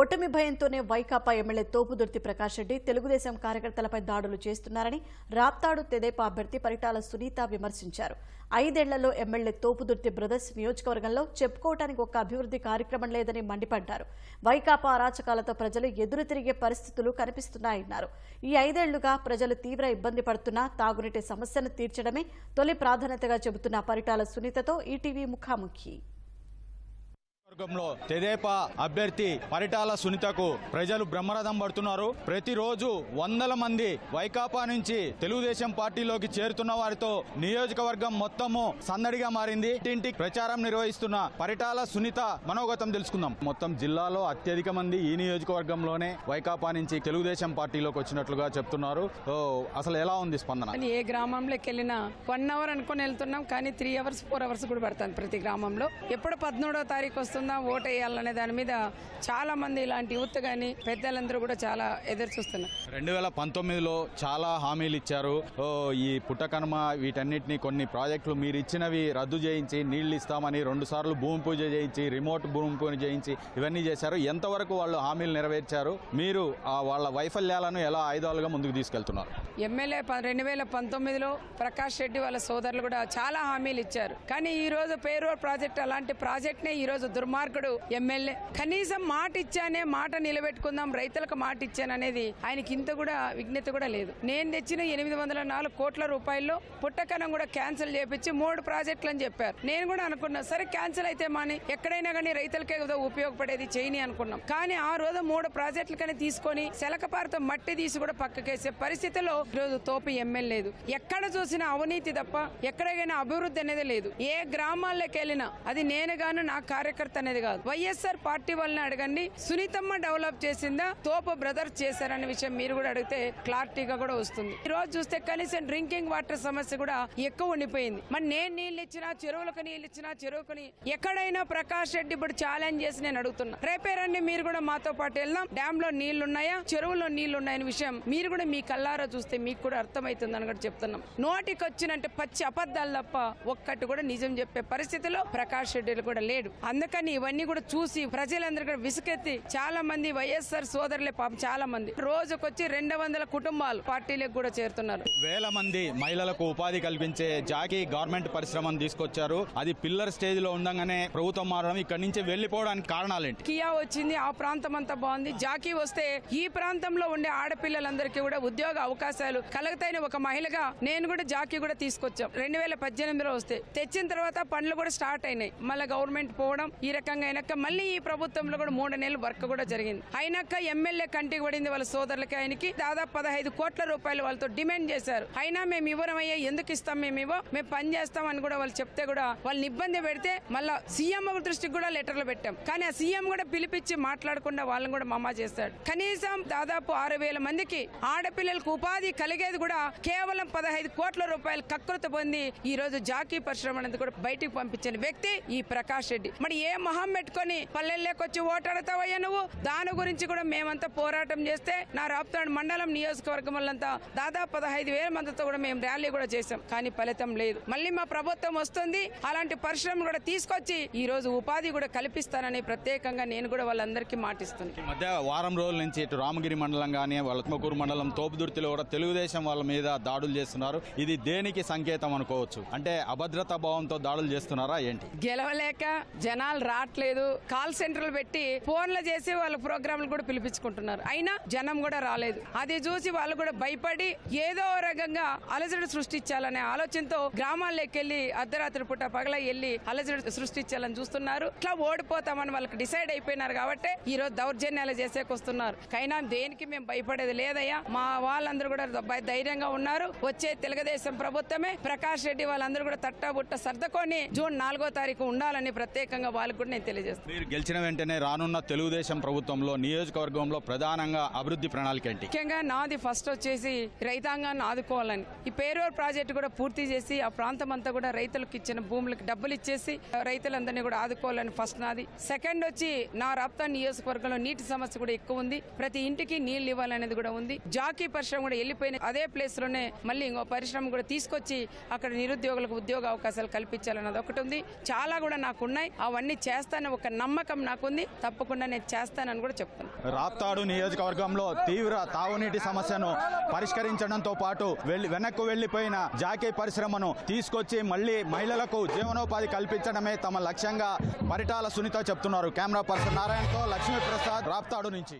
ఓటమి భయంతోనే వైకాపా ఎమ్మెల్యే తోపుదుర్తి ప్రకాష్ రెడ్డి తెలుగుదేశం కార్యకర్తలపై దాడులు చేస్తున్నారని రాప్తాడు తెదేపా అభ్యర్థి పరిటాల సునీత విమర్శించారు. ఐదేళ్ళలో ఎమ్మెల్యే తోపుదుర్తి బ్రదర్స్ నియోజకవర్గంలో చెప్పుకోవటానికి ఒక్క అభివృద్ధి కార్యక్రమం లేదని మండిపడ్డారు. వైకాపా అరాచకాలతో ప్రజలు ఎదురు తిరిగే పరిస్థితులు కనిపిస్తున్నాయన్నారు. ఈ ఐదేళ్ళుగా ప్రజలు తీవ్ర ఇబ్బంది పడుతున్నా తాగునీటి సమస్యను తీర్చడమే తొలి ప్రాధాన్యతగా చెబుతున్న పరిటాల సునీతతో ఈటీవీ ముఖాముఖి. వర్గంలో తెదేపా అభ్యర్థి పరిటాల సునీతకు ప్రజలు బ్రహ్మరథం పడుతున్నారు. ప్రతిరోజు వందల మంది వైకాపా నుంచి తెలుగుదేశం పార్టీలోకి చేరుతున్న వారితో నియోజకవర్గం మొత్తము సందడిగా మారింది. ఇంటింటి ప్రచారం నిర్వహిస్తున్న పరిటాల సునీత మనోగతం తెలుసుకుందాం. మొత్తం జిల్లాలో అత్యధిక మంది ఈ నియోజకవర్గంలోనే వైకాపా నుంచి తెలుగుదేశం పార్టీలోకి వచ్చినట్లుగా చెప్తున్నారు. ఓ, అసలు ఎలా ఉంది స్పందన? ఏ గ్రామంలోకి వెళ్ళినా వన్ అవర్ అనుకుని వెళ్తున్నాం కానీ త్రీ అవర్స్ ఫోర్ అవర్స్ కూడా పడుతుంది ప్రతి గ్రామంలో. ఎప్పుడు పద్మూడో తారీఖు వస్తుంది ఓటు వేయాలనే దాని మీద చాలా మంది ఇలాంటి యూత్ కానీ పెద్దలందరూ కూడా చాలా ఎదురు చూస్తున్నారు. రెండు వేల పంతొమ్మిదిలో చాలా హామీలు ఇచ్చారు. ఈ పుట్టకనుమ వీటన్నిటిని కొన్ని ప్రాజెక్టులు మీరు ఇచ్చినవి రద్దు చేయించి నీళ్ళు ఇస్తామని రెండు సార్లు భూమి పూజ చేయించి రిమోట్ భూమి పూజ చేయించి ఇవన్నీ చేశారు. ఎంతవరకు వాళ్ళు హామీలు నెరవేర్చారు? మీరు ఆ వాళ్ళ వైఫల్యాలను ఎలా ఆయుధాలుగా ముందుకు తీసుకెళ్తున్నారు? ఎమ్మెల్యే రెండు వేల పంతొమ్మిదిలో ప్రకాష్ రెడ్డి వాళ్ళ సోదరులు కూడా చాలా హామీలు ఇచ్చారు. కానీ ఈ రోజు పేరూర్ ప్రాజెక్ట్ అలాంటి ప్రాజెక్ట్ నే ఈ రోజు దుర్మార్గుడు ఎమ్మెల్యే. కనీసం మాట ఇచ్చానే మాట నిలబెట్టుకుందాం రైతులకు మాట ఇచ్చాననేది ఆయనకి ఇంత కూడా విజ్ఞత కూడా లేదు. నేను తెచ్చిన ఎనిమిది వందల నాలుగు కోట్ల రూపాయల్లో పుట్టకనం కూడా క్యాన్సిల్ చేపించి మూడు ప్రాజెక్టులు అని చెప్పారు. నేను కూడా అనుకున్నా సరే క్యాన్సిల్ అయితే మాని ఎక్కడైనా కానీ రైతులకే కదా ఉపయోగపడేది చేయని అనుకున్నాం. కానీ ఆ రోజు మూడు ప్రాజెక్టులు కానీ తీసుకొని సెలకపారతో మట్టి తీసి కూడా పక్కకేసే పరిస్థితిలో ఈరోజు తోపు ఎమ్మెల్యే లేదు. ఎక్కడ చూసినా అవినీతి తప్ప ఎక్కడైనా అభివృద్ధి అనేది లేదు. ఏ గ్రామాల్లోకి వెళ్ళినా అది నేను గాను నా కార్యకర్త అనేది కాదు. వైఎస్ఆర్ పార్టీ వాళ్ళని అడగండి సునీతమ్మ డెవలప్ చేసిందా తోపు బ్రదర్స్ చేశారనే విషయం మీరు కూడా అడిగితే క్లారిటీగా కూడా వస్తుంది. ఈ రోజు చూస్తే కనీసం డ్రింకింగ్ వాటర్ సమస్య కూడా ఎక్కువ ఉండిపోయింది. మరి నేను నీళ్ళు ఇచ్చినా చెరువులకు నీళ్ళు ఇచ్చినా చెరువుకుని ఎక్కడైనా ప్రకాష్ రెడ్డి ఇప్పుడు ఛాలెంజ్ చేసి నేను అడుగుతున్నా. రేపే రండి మీరు కూడా మాతో పాటు వెళ్దాం. డ్యామ్లో నీళ్ళున్నాయా చెరువులో నీళ్ళున్నాయని విషయం మీరు కూడా మీ కల్లారా చూస్తే మీకు కూడా అర్థమవుతుందని కూడా చెప్తున్నాం. నోటికి వచ్చినంటే పచ్చి అబద్దాలు తప్ప ఒక్కటి కూడా నిజం చెప్పే పరిస్థితిలో ప్రకాష్ రెడ్డిలు కూడా లేడు. అందుకని ఇవన్నీ కూడా చూసి ప్రజలందరూ కూడా విసుకెత్తి చాలా మంది వైఎస్ఆర్ సోదరులే పాపం చాలా మంది రోజుకొచ్చి రెండు వందల కుటుంబాలు పార్టీలకు కూడా చేరుతున్నారు. వేల మంది మహిళలకు ఉపాధి కల్పించే జాకీ గవర్నమెంట్ పరిశ్రమను తీసుకొచ్చారు. అది పిల్లర్ స్టేజ్లో ఉండగానే ప్రభుత్వం మారడం ఇక్కడి నుంచి వెళ్ళిపోవడానికి కారణాలేంటి? కియా వచ్చింది ఆ ప్రాంతం అంతా బాగుంది. జాకీ వస్తే ఈ ప్రాంతంలో ఉండే ఆడపిల్లలందరికీ కూడా ఉద్యోగ అవకాశాలు కలుగుతాయని ఒక మహిళగా నేను కూడా జాకీ కూడా తీసుకొచ్చాం. రెండు వేల పద్దెనిమిదిలో వస్తే. తెచ్చిన తర్వాత పనులు కూడా స్టార్ట్ అయినాయి. మళ్ళీ గవర్నమెంట్ పోవడం ఈ రకంగా అయినాక మళ్ళీ ఈ ప్రభుత్వంలో కూడా మూడు నెలలు వర్క్ కూడా జరిగింది. అయినాక ఎమ్మెల్యే కంటికి పడింది వాళ్ళ సోదరులకి ఆయనకి దాదాపు పదహైదు కోట్ల రూపాయలు వాళ్ళతో డిమాండ్ చేశారు. అయినా మేము ఇవ్వరమయ్యా ఎందుకు ఇస్తాం మేము ఇవ్వం మేము పని చేస్తాం అని కూడా వాళ్ళు చెప్తే కూడా వాళ్ళని ఇబ్బంది పెడితే మళ్ళా సీఎం దృష్టికి కూడా లెటర్లు పెట్టాం. కానీ ఆ సీఎం కూడా పిలిపించి మాట్లాడకుండా వాళ్ళని కూడా మమ్మా చేస్తాడు కనీసం దాదాపు ఆరు వేల మందికి ఆడపిల్లలకు ఉపాధి కలిగేది కూడా కేవలం పదహైదు కోట్ల రూపాయలు కకృత పొంది ఈ రోజు జాకీ పరిశ్రమ అనేది కూడా బయటికి పంపించిన వ్యక్తి ఈ ప్రకాష్ రెడ్డి. మరి ఏ మొహం పెట్టుకొని పల్లెల్లోకి వచ్చి ఓటాడతావయ్యా నువ్వు? దాని గురించి కూడా మేమంతా పోరాటం చేస్తే నా రాప్తాడు మండలం నియోజకవర్గం వాళ్ళంతా దాదాపు పదహైదు వేల మందితో కూడా మేము ర్యాలీ కూడా చేశాం. కానీ ఫలితం లేదు. మళ్ళీ మా ప్రభుత్వం వస్తుంది. అలాంటి పరిశ్రమలు కూడా తీసుకొచ్చి ఈ రోజు ఉపాధి కూడా కల్పిస్తానని ప్రత్యేకంగా నేను కూడా వాళ్ళందరికీ మాటిస్తున్నాను. మధ్య వారం రోజుల నుంచి ఇటు రామగిరి మండలం కానీ వలత్మకూరు మండలం తోపుదుర్తిలో కూడా తెలుగుదేశం వాళ్ళ మీద దాడులు చేస్తున్నారు. ఇది దేనికి సంకేతం అనుకోవచ్చు? అంటే అభద్రతా భావంతో దాడులు చేస్తున్నారా ఏంటి? గెలవలేక జనాలు రావట్లేదు. కాల్ సెంటర్లు పెట్టి ఫోన్లు చేసి వాళ్ళ ప్రోగ్రాంలు కూడా పిలిపించుకుంటున్నారు. అయినా జనం కూడా రాలేదు. అది చూసి వాళ్ళు కూడా భయపడి ఏదో రకంగా అలజడి సృష్టించాలనే ఆలోచనతో గ్రామాల్లోకెళ్ళి అర్ధరాత్రి పూట పగల వెళ్ళి అలజడి సృష్టించాలని చూస్తున్నారు. ఇట్లా ఓడిపోతామని వాళ్ళకి డిసైడ్ అయిపోయినారు కాబట్టి ఈ రోజు దౌర్జన్యాలు చేసేకొస్తున్నారు. కైనా దేనికి మేము భయపడేది లేదయ్యా. మా వాళ్ళందరూ కూడా ధైర్యంగా ఉన్నారు. వచ్చే తెలుగుదేశం ప్రభుత్వమే ప్రకాష్ రెడ్డి వాళ్ళందరూ కూడా తట్టబుట్ట సర్దుకొని జూన్ నాలుగో తారీఖు ఉండాలని ప్రత్యేకంగా వాళ్ళకు కూడా నేను తెలియజేస్తాను మీరు గెలిచిన వెంటనే రానున్న తెలుగుదేశం ప్రభుత్వంలో నియోజకవర్గంలో ప్రధానంగా అభివృద్ధి ప్రణాళిక ఏంటి? ముఖ్యంగా నాది ఫస్ట్ వచ్చేసి రైతాంగాన్ని ఆదుకోవాలని. ఈ పేరూరు ప్రాజెక్టు కూడా పూర్తి చేసి ఆ ప్రాంతం అంతా కూడా రైతులకు ఇచ్చిన భూములకు డబ్బులు ఇచ్చేసి రైతులందరినీ కూడా ఆదుకోవాలని ఫస్ట్ నాది. సెకండ్ వచ్చి నా రాప్తా నియోజకవర్గంలో నీటి సమస్య కూడా ఎక్కువ ఉంది. ప్రతి ఇంటికి నీళ్ళు ఇవ్వాలనేది కూడా ఉంది. జాకీ పరిశ్రమ కూడా వెళ్ళిపోయిన అదే ప్లేస్లోనే మళ్ళీ ఇంకో పరిశ్రమ కూడా తీసుకొచ్చి అక్కడ నిరుద్యోగులకు ఉద్యోగ అవకాశాలు కల్పించాలన్నది ఒకటి ఉంది. చాలా కూడా నాకు ఉన్నాయి అవన్నీ చేస్తానని ఒక నమ్మకం నాకుంది. తప్పకుండా నేను చేస్తానని కూడా చెప్తాను రాప్తాడు నియోజకవర్గంలో తీవ్ర తాగునీటి సమస్యను పరిష్కరించడంతో పాటు వెనక్కు వెళ్ళిపోయిన జాకీ పరిశ్రమను తీసుకొచ్చి మళ్ళీ మహిళలకు జీవనోపాధి కల్పించడమే తమ లక్ష్యంగా పరిటాల సునీత చెప్తున్నారు. కెమెరా పర్సన్ నారాయణతో లక్ష్మీప్రసాద్ రాప్తాడు నుంచి.